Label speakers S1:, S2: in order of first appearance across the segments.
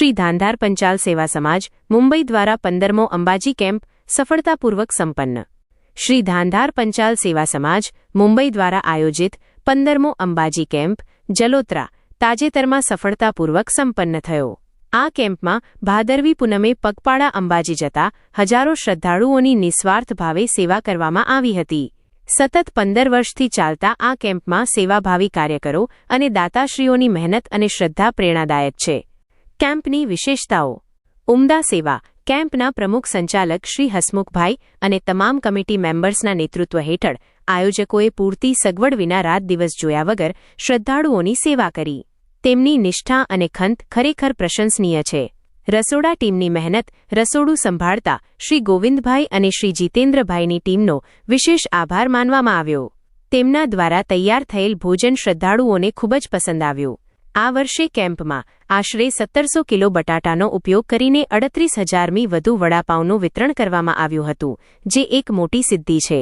S1: શ્રી ધાંધાર પંચાલ સેવા સમાજ, મુંબઈ દ્વારા પંદરમો અંબાજી કેમ્પ, સફળતાપૂર્વક સંપન્ન. શ્રી ધાંધાર પંચાલ સેવા સમાજ, મુંબઈ દ્વારા આયોજિત પંદરમો અંબાજી કેમ્પ, જલોત્રા, તાજેતરમાં સફળતાપૂર્વક સંપન્ન થયો. આ કેમ્પમાં ભાદરવી પૂનમે પગપાળા અંબાજી જતા હજારો શ્રદ્ધાળુઓની નિસ્વાર્થ ભાવે સેવા કરવામાં આવી હતી. સતત પંદર વર્ષથી ચાલતા આ કેમ્પમાં સેવાભાવી કાર્યકરો અને દાતાશ્રીઓની મહેનત અને શ્રદ્ધા પ્રેરણાદાયક છે. કેમ્પની વિશેષતાઓ. ઉમદા સેવા. કેમ્પના પ્રમુખ સંચાલક શ્રી હસમુખભાઈ અને તમામ કમિટી મેમ્બર્સના નેતૃત્વ હેઠળ આયોજકોએ પૂરતી સગવડ વિના રાત દિવસ જોયા વગર શ્રદ્ધાળુઓની સેવા કરી. તેમની નિષ્ઠા અને ખંત ખરેખર પ્રશંસનીય છે. રસોડા ટીમની મહેનત, રસોડું સંભાળતા શ્રી ગોવિંદભાઈ અને શ્રી જીતેન્દ્રભાઈની ટીમનો વિશેષ આભાર માનવામાં આવ્યો. તેમના દ્વારા તૈયાર થયેલ ભોજન શ્રદ્ધાળુઓને ખૂબ જ પસંદ આવ્યું. આ વર્ષે કેમ્પમાં આશરે સત્તરસો કિલો બટાટાનો ઉપયોગ કરીને અડત્રીસ હજારમી વધુ વડાપાઉંનું વિતરણ કરવામાં આવ્યું હતું, જે એક મોટી સિદ્ધિ છે.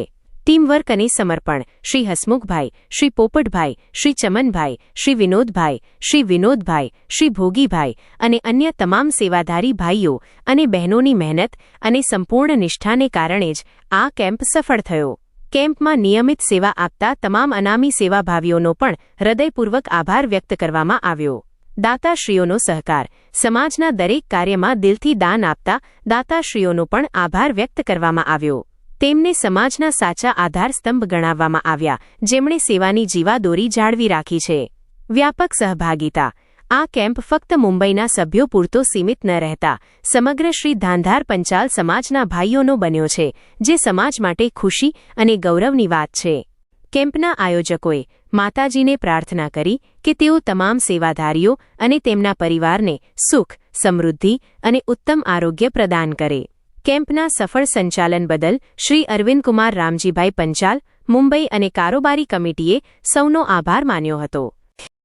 S1: ટીમવર્ક અને સમર્પણ, શ્રી હસમુખભાઈ, શ્રી પોપટભાઈ, શ્રી ચમનભાઈ, શ્રી વિનોદભાઈ શ્રી વિનોદભાઈ, શ્રી ભોગીભાઈ અને અન્ય તમામ સેવાધારી ભાઈઓ અને બહેનોની મહેનત અને સંપૂર્ણ નિષ્ઠાને કારણે જ આ કેમ્પ સફળ થયો. કેમ્પમાં નિયમિત સેવા આપતા તમામ અનામી સેવાભાવીઓનો પણ હૃદયપૂર્વક આભાર વ્યક્ત કરવામાં આવ્યો. દાતાશ્રીઓનો સહકાર. સમાજના દરેક કાર્યમાં દિલથી દાન આપતા દાતાશ્રીઓનો પણ આભાર વ્યક્ત કરવામાં આવ્યો. તેમને સમાજના સાચા આધારસ્તંભ ગણાવવામાં આવ્યા, જેમણે સેવાની જીવાદોરી જાળવી રાખી છે. વ્યાપક સહભાગિતા. આ કેમ્પ ફક્ત મુંબઈના સભ્યો પૂરતો સીમિત ન રહેતા. સમગ્ર શ્રી ધાંધાર પંચાલ સમાજના ભાઈઓનો બન્યો છે, જે સમાજ માટે ખુશી અને ગૌરવની વાત છે. કેમ્પના આયોજકોએ માતાજીને પ્રાર્થના કરી કે તેઓ તમામ સેવાધારીઓ અને તેમના પરિવારને સુખ, સમૃદ્ધિ અને ઉત્તમ આરોગ્ય પ્રદાન કરે. કેમ્પના સફળ સંચાલન બદલ શ્રી અરવિંદકુમાર રામજીભાઈ પંચાલ, મુંબઈ અને કારોબારી કમિટીએ સૌનો આભાર માન્યો હતો.